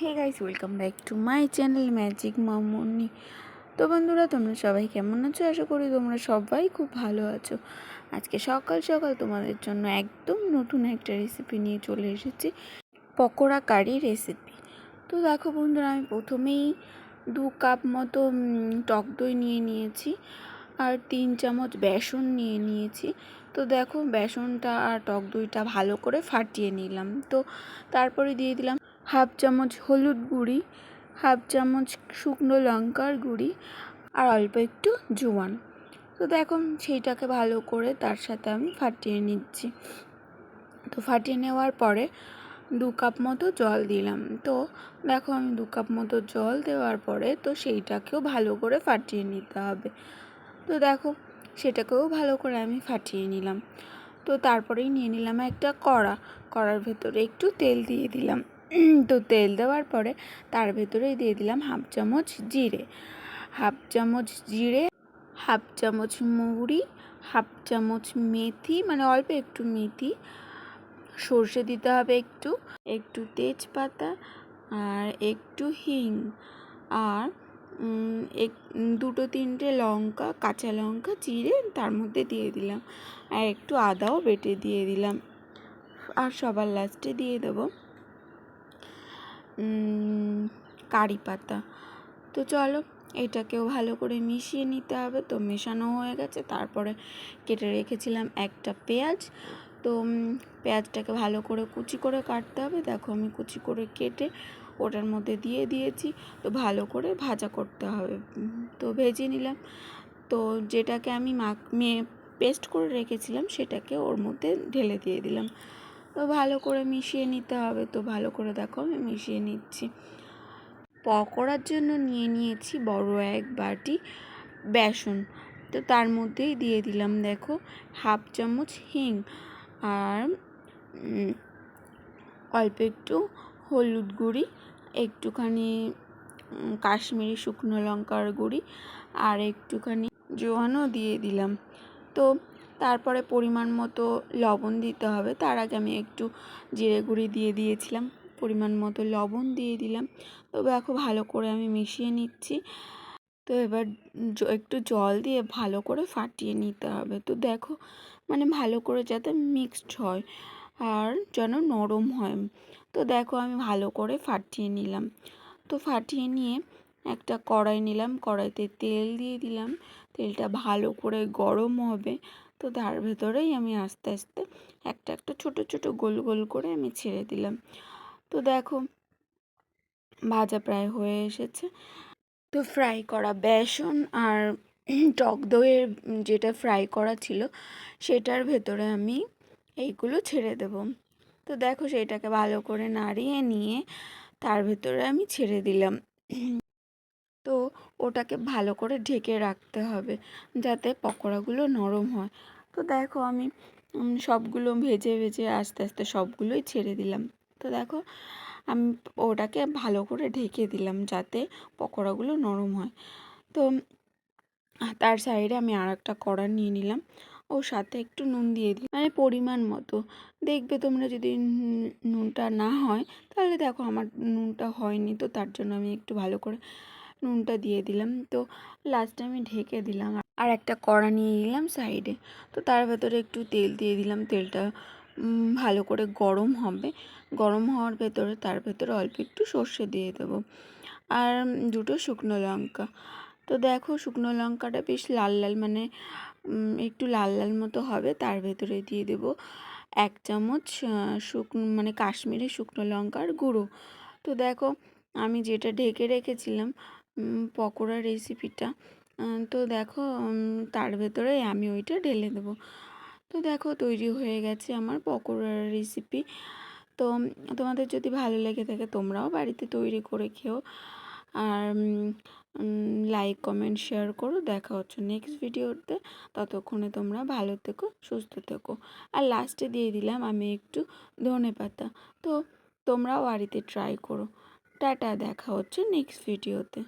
Hey guys, welcome back to my channel Magic Mamoni. তো বন্ধুরা, তোমরা সবাই কেমন আছো? আশা করি তোমরা সবাই খুব ভালো আছো। আজকে সকাল সকাল তোমাদের জন্য একদম নতুন একটা রেসিপি নিয়ে চলে এসেছি, পকোড়া কারি রেসিপি তো দেখো বন্ধুরা, আমি প্রথমেই দু কাপ মতো টক দই নিয়ে নিয়েছি আর তিন চামচ বেসন নিয়ে নিয়েছি। তো দেখো বেসনটা আর টক দইটা ভালো করে ফাটিয়ে নিলাম। তো তারপরে দিয়ে দিলাম হাফ চামচ হলুদ গুঁড়ি, হাফ চামচ শুকনো লঙ্কার গুঁড়ি আর অল্প একটু জোয়ান। তো দেখো সেইটাকে ভালো করে তার সাথে আমি ফাটিয়ে নিচ্ছি। তো ফাটিয়ে নেওয়ার পরে দু কাপ মতো জল দিলাম। তো দেখো আমি দু কাপ মতো জল দেওয়ার পরে তো সেইটাকেও ভালো করে ফাটিয়ে নিতে হবে। তো দেখো সেটাকেও ভালো করে আমি ফাটিয়ে নিলাম। তো তারপরেই নিয়ে নিলাম একটা কড়া। কড়ার ভেতরে একটু তেল দিয়ে দিলাম। তো তেল দেওয়ার পরে তার ভেতরেই দিয়ে দিলাম হাফ চামচ জিরে। হাফ চামচ জিরে, হাফ চামচ মৌরি হাফ চামচ মেথি মানে অল্প একটু মেথি। সর্ষে দিতে হবে একটু। একটু তেজপাতা আর একটু হিং। আর এক দুটো তিনটে লঙ্কা, কাঁচা লঙ্কা চিড়ে তার মধ্যে দিয়ে দিলাম। আর একটু আদাও বেটে দিয়ে দিলাম। আর সবার লাস্টে দিয়ে দেবো কারি পাতা। তো চলো, এটাকেও ভালো করে মিশিয়ে নিতে হবে। তো মেশানো হয়ে গেছে। তারপরে কেটে রেখেছিলাম একটা পেঁয়াজ। তো পেঁয়াজটাকে ভালো করে কুচি করে কাটতে হবে। দেখো আমি কুচি করে কেটে ওটার মধ্যে দিয়ে দিয়েছি। তো ভালো করে ভাজা করতে হবে। তো ভেজে নিলাম। তো যেটাকে আমি মাখ পেস্ট করে রেখেছিলাম সেটাকে ওর মধ্যে ঢেলে দিয়ে দিলাম। তো ভালো করে মিশিয়ে নিতে হবে। তো ভালো করে দেখো আমি মিশিয়ে নিচ্ছি। পকোড়ার জন্য নিয়ে নিয়েছি বড় এক বাটি বেসন। তো তার মধ্যেই দিয়ে দিলাম দেখো, হাফ চামচ হিং। আর অল্প একটু হলুদ গুঁড়ি, একটুখানি কাশ্মীরি শুকনো লঙ্কার গুঁড়ি আর একটুখানি জোয়ানও দিয়ে দিলাম। তো তারপরে পরিমাণ মতো লবণ দিতে হবে। তার আগে আমি একটু জিরে গুঁড়ি দিয়ে দিয়েছিলাম। পরিমাণ মতো লবণ দিয়ে দিলাম। তো দেখো ভালো করে আমি মিশিয়ে নিচ্ছি। তো এবার একটু জল দিয়ে ভালো করে ফাটিয়ে নিতে হবে। তো দেখো মানে ভালো করে যাতে মিক্সড হয় আর যেন নরম হয়। তো দেখো, আমি ভালো করে ফাটিয়ে নিলাম। তো ফাটিয়ে নিয়ে একটা কড়াই নিলাম। কড়াইতে তেল দিয়ে দিলাম। তেলটা ভালো করে গরম হবে। তো তার ভেতরেই আমি আস্তে আস্তে একটা একটা ছোট ছোট গোল গোল করে আমি ছেড়ে দিলাম। তো দেখো, ভাজা প্রায় হয়ে এসেছে। তো ফ্রাই করা, বেসন আর টক দইয়ের যেটা ফ্রাই করা ছিল, সেটার ভেতরে আমি এইগুলো ছেড়ে দেব। তো দেখো সেটাকে ভালো করে নাড়িয়ে নিয়ে তার ভেতরে আমি ছেড়ে দিলাম। তো ওটাকে ভালো করে ঢেকে রাখতে হবে যাতে পকোড়াগুলো নরম হয়। তো দেখো আমি সবগুলো ভেজে ভেজে আস্তে আস্তে সবগুলোই ছেড়ে দিলাম। তো দেখো আমি ওটাকে ভালো করে ঢেকে দিলাম যাতে পকোড়াগুলো নরম হয়। তো তার সাইডে আমি আর একটা কড়া নিয়ে নিলাম। ওর সাথে একটু নুন দিয়ে দিই মানে পরিমাণ মতো। দেখবে তোমরা যদি নুনটা না হয়, তাহলে দেখো আমার নুনটা হয়নি, তো তার জন্য আমি একটু ভালো করে নুনটা দিয়ে দিলাম। তো লাস্টে আমি ঢেকে দিলাম। আর একটা কড়া নিয়ে নিলাম সাইডে। তো তার ভেতরে একটু তেল দিয়ে দিলাম। তেলটা ভালো করে গরম হবে। গরম হওয়ার ভেতরে, তার ভেতরে অল্প একটু সর্ষে দিয়ে দেবো। আর দুটো শুকনো লঙ্কা। তো দেখো, শুকনো লঙ্কাটা বেশ লাল লাল মানে একটু লাল লাল মতো হবে। তার ভেতরে দিয়ে দেব এক চামচ শুকনো মানে কাশ্মীরি শুকনো লঙ্কার গুঁড়ো। তো দেখো, আমি যেটা ঢেকে রেখেছিলাম পকোড়া রেসিপিটা তো দেখো তার ভেতরে আমি ওইটা ঢেলে দেবো। তো দেখো তৈরি হয়ে গেছে আমার পকোড়ার রেসিপি তো তোমাদের যদি ভালো লেগে থাকে তোমরাও বাড়িতে তৈরি করে খেও। আর লাইক কমেন্ট শেয়ার করো। দেখা হচ্ছে নেক্সট ভিডিওতে ততক্ষণে তোমরা ভালো থেকো, সুস্থ থেকো। আর লাস্টে দিয়ে দিলাম আমি একটু ধনে পাতা। তো তোমরাও বাড়িতে ট্রাই করো। টাটা, দেখা হচ্ছে নেক্সট ভিডিওতে